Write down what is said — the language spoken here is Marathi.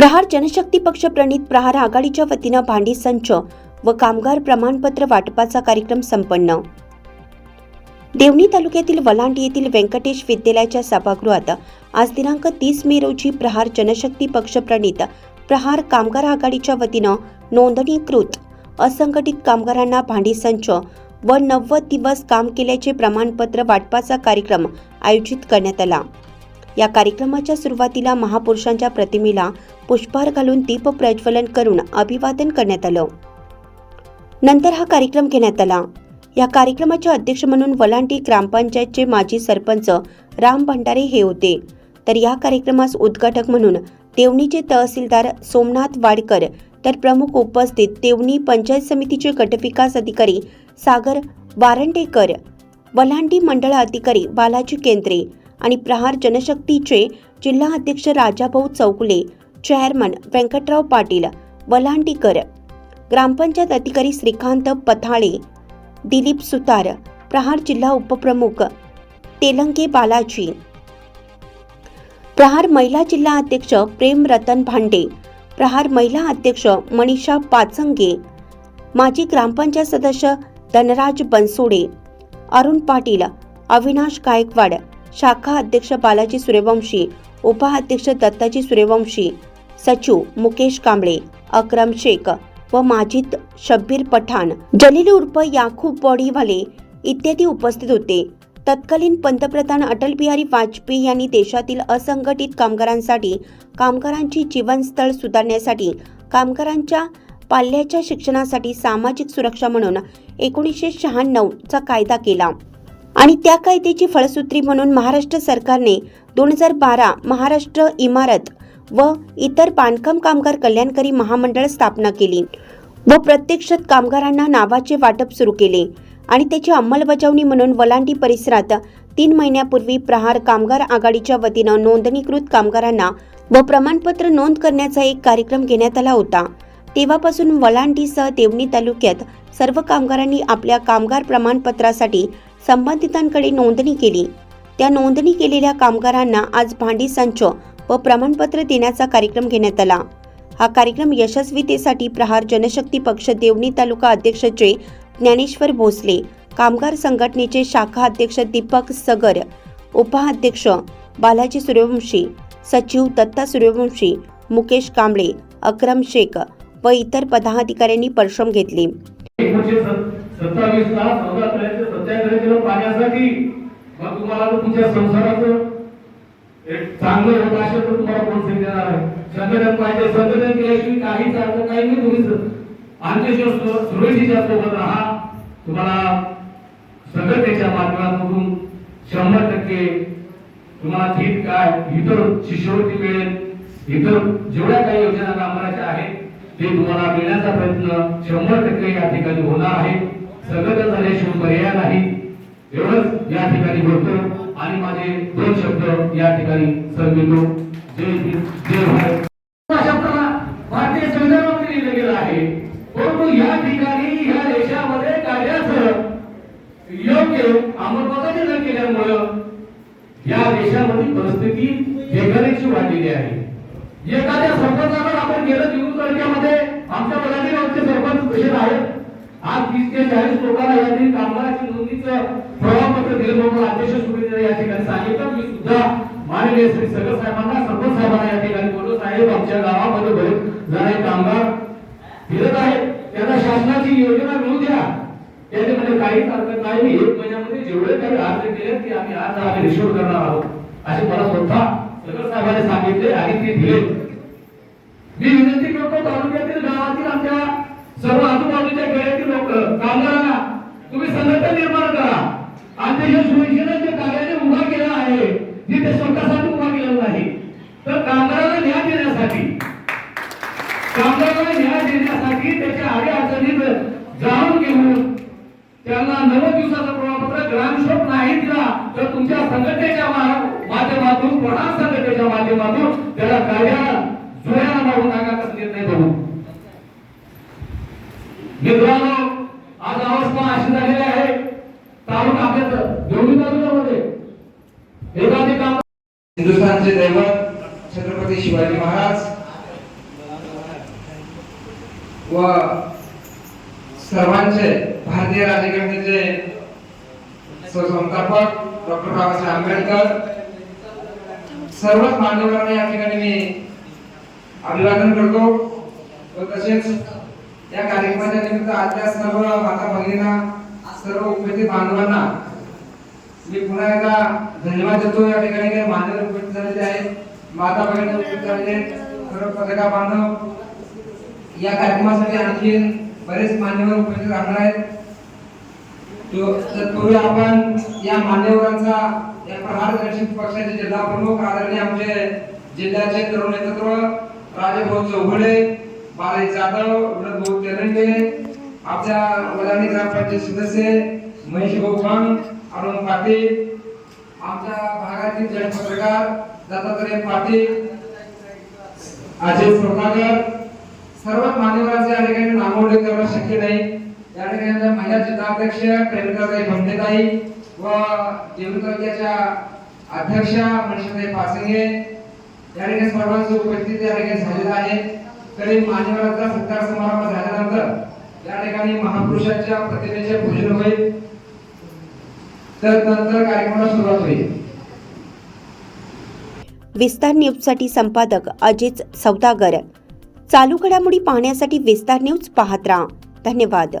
प्रहार जनशक्ती पक्ष प्रणित प्रहार आघाडीच्या वतीनं भांडी संच व कामगार प्रमाणपत्र वाटपाचा कार्यक्रम संपन्न. देवणी तालुक्यातील वलांडी येथील व्यंकटेश विद्यालयाच्या सभागृहात आज दिनांक तीस मे रोजी प्रहार जनशक्ती पक्ष प्रणित प्रहार कामगार आघाडीच्या वतीनं नोंदणीकृत असंघटित कामगारांना भांडी संच व नव्वद दिवस काम केल्याचे प्रमाणपत्र वाटपाचा कार्यक्रम आयोजित करण्यात आला. या कार्यक्रमाच्या सुरुवातीला महापुरुषांच्या प्रतिमेला पुष्पहार घालून दीप प्रज्वलन करून अभिवादन करण्यात आलं. नंतर हा कार्यक्रम घेण्यात आला. या कार्यक्रमाचे अध्यक्ष म्हणून वलांटी ग्रामपंचायतचे माजी सरपंच राम भंडारे हे होते. तर या कार्यक्रमास उद्घाटक म्हणून देवणीचे तहसीलदार सोमनाथ वाडकर तर प्रमुख उपस्थित देवणी पंचायत समितीचे गटविकास अधिकारी सागर वारंडेकर वलांडी मंडळ अधिकारी बालाजी केंद्रे आणि प्रहार जनशक्तीचे जिल्हा अध्यक्ष राजाभाऊ चौगुले चेअरमन व्यंकटराव पाटील वलांडीकर ग्रामपंचायत अधिकारी श्रीकांत पथाळे दिलीप सुतार प्रहार जिल्हा उपप्रमुख तेलंगे बालाजी प्रहार महिला जिल्हा अध्यक्ष प्रेम रतन भांडे प्रहार महिला अध्यक्ष मनीषा पाचंगे माजी ग्रामपंचायत सदस्य धनराज बनसोडे अरुण पाटील अविनाश गायकवाड शाखा अध्यक्ष बालाजी सूर्यवंशी उपाध्यक्ष दत्ताजी सूर्यवंशी सचिव मुकेश कांबळे अक्रम शेख व माजिद शब्बीर पठाण. जलील उर्फ याकूब बॉडीवाले इत्यादी उपस्थित होते. तत्कालीन पंतप्रधान अटल बिहारी वाजपेयी यांनी देशातील असंघटित कामगारांसाठी कामगारांची जीवनस्थळ सुधारण्यासाठी कामगारांच्या पाल्याच्या शिक्षणासाठी सामाजिक सुरक्षा म्हणून एकोणीसशे शहाण्णवचा कायदा केला. आणि त्या कायद्याची फळसूत्री म्हणून महाराष्ट्र सरकारने दोन हजार बारा महाराष्ट्र इमारत व इतर बांधकाम कामगार कल्याणकारी महामंडळ स्थापना केली व प्रत्यक्षात कामगारांना नावाचे वाटप सुरू केले आणि त्याची अंमलबजावणी म्हणून वलांडी परिसरात तीन महिन्यापूर्वी प्रहार कामगार आघाडीच्या वतीनं नोंदणीकृत कामगारांना व प्रमाणपत्र नोंद करण्याचा एक कार्यक्रम घेण्यात आला होता. तेव्हापासून वलांडीसह देवणी तालुक्यात सर्व कामगारांनी आपल्या कामगार प्रमाणपत्रासाठी संबंधितांकडे नोंदणी केली. त्या नोंदणी केलेल्या कामगारांना आज भांडी संच व प्रमाणपत्र देण्याचा कार्यक्रम घेण्यात आला. हा कार्यक्रम यशस्वीतेसाठी प्रहार जनशक्ती पक्ष देवणी तालुका अध्यक्षचे ज्ञानेश्वर भोसले कामगार संघटनेचे शाखा अध्यक्ष दीपक सगर उपाध्यक्ष बालाजी सूर्यवंशी सचिव दत्ता सूर्यवंशी मुकेश कांबळे अक्रम शेख व इतर पदाधिकाऱ्यांनी परिश्रम घेतले. सत्तावीस तास चौदा पर्यंत सत्याग्रह केलं पाण्यासाठी. मग तुम्हाला तुमच्या संसाराचं एक चांगलं होत असेल तर तुम्हाला कोण देणार आहे? संघटन पाहिजे संघटन केल्याशिवाय काहीच अर्थ काही नाही तुम्ही आमच्याशिवाय सु- सुरक्षेच्या सोबत राहा. तुम्हाला संघटनेच्या माध्यमातून शंभर टक्के तुम्हाला ठीक काय इतर शिष्यवृत्ती मिळेल इतर जेवढ्या काही योजना कामगाराच्या आहेत ते तुम्हाला मिळण्याचा प्रयत्न शंभर टक्के या ठिकाणी होणार आहे. संघटन झाल्याशिवाय पर्याय नाही. एवढंच या ठिकाणी बोलतो आणि माझे दोन शब्द या ठिकाणी सांगितलो जय हिंद जय भारत. भारतीय संविधानामध्ये लिहिलं गेलं आहे. परंतु या ठिकाणी या देशामध्ये कायद्याचं योग्य अंमलबजावणी न केल्यामुळं या देशामधील परिस्थिती बेकारीची वाढलेली आहे. एखाद्या सरपंचाला आपण गेलं देऊ आमच्या बलानी आमचे सरपंच कसे आज तीस ते चाळीस लोकांना यातील कामगारांच्या नोंदणीचं प्रमाणपत्र दिलं म्हणून अध्यक्ष सुभेंद्र या ठिकाणी सांगितलं. मी सुद्धा माननीय श्री सगळ साहेबांना सरपंच साहेबांना या ठिकाणी बोललो साहेब आमच्या गावामध्ये बरेच जण कामगार फिरत आहेत. त्यांना शासनाची योजना मिळू द्या. त्याच्यामध्ये काही हरकत नाही. मी एक महिन्यामध्ये जेवढे काही अर्ज केले ते आम्ही आज आम्ही रिशोड करणार आहोत. असे मला स्वतः सगळ साहेबांनी सांगितले आणि ते दिले. मी विनंती करतो तालुक्यातील गावातील आमच्या सर्व आजूबाजूच्या खेड्यातील लोक कामगारांना तुम्ही संघटन निर्माण करा. आणि सुरक्षेनं जे कार्याने उभा केला आहे जिथे स्वतःसाठी उभा केलेला नाही. तर कामगारांना न्याय देण्यासाठी कामगारांना न्याय देण्यासाठी त्याच्या आडी अडचणीत जाणून घेऊन त्यांना नव दिवसाचं प्रमाणपत्र ग्रामशोक नाही दिला तर तुमच्या संघटनेच्या मा- माध्यमातून प्रधान संघटनेच्या माध्यमातून त्याला कार्याला जुळ्याला मारून टाकायचा निर्णय करू मित्रांनो आज अवस्था अशी झालेली आहे. तालुका आपल्या दोन्ही तालुक्यामध्ये एखादी काम हिंदुस्थानचे दैवत छत्रपती शिवाजी महाराज व सर्वांचे भारतीय राजघटनेचे संस्थापक डॉक्टर बाबासाहेब आंबेडकर. सर्वच मान्यवरांना या ठिकाणी मी अभिवादन करतो व तसेच या कार्यक्रमाच्या निमित्त आजच्या सर्व माता भगिनींना सर्व उपस्थित बांधवांना मी पुन्हा एकदा धन्यवाद देतो. या ठिकाणी काही मान्यवर उपस्थित झालेले आहेत माता भगिनी उपस्थित झालेले आहेत, सर्व पत्रकार बांधव या कार्यक्रमासाठी आणखी बरेच मान्यवर उपस्थित राहणार आहेत. तो- तत्पूर्वी आपण या मान्यवरांचा या प्रहार दक्षिण पक्षाचे जिल्हा प्रमुख आदरणीय आमचे जिल्ह्याचे तरुण नेतृत्व राजेभाऊ चौघडे बालाजी जाधव विनोदभाऊ तेलंगे आपल्या वडाळी ग्रामपंचायत सदस्य महेश भाऊ खंग अरुण पाटील आमच्या भागातील ज्येष्ठ पत्रकार दत्तात्रय पाटील अजय सोनागर सर्व मान्यवरांचे या ठिकाणी नामोल्लेख करणं शक्य नाही. या ठिकाणी महिला जिल्हाध्यक्ष प्रेमिकाताई भंडेताई व देवणी तालुक्याच्या अध्यक्षा मनीषाताई पासिंगे या ठिकाणी सर्वांची उपस्थिती या ठिकाणी झालेली आहे. तरी मान्यवरांचा सत्कार समारंभ झाल्यानंतर या ठिकाणी महापुरुषाच्या प्रतिमेचे पूजन होईल. तर नंतर कार्यक्रमाला सुरुवात होईल. विस्तार न्यूजसाठी संपादक अजित सौदागर. चालू घडामोडी पाहण्यासाठी विस्तार न्यूज पाहत राहा. धन्यवाद.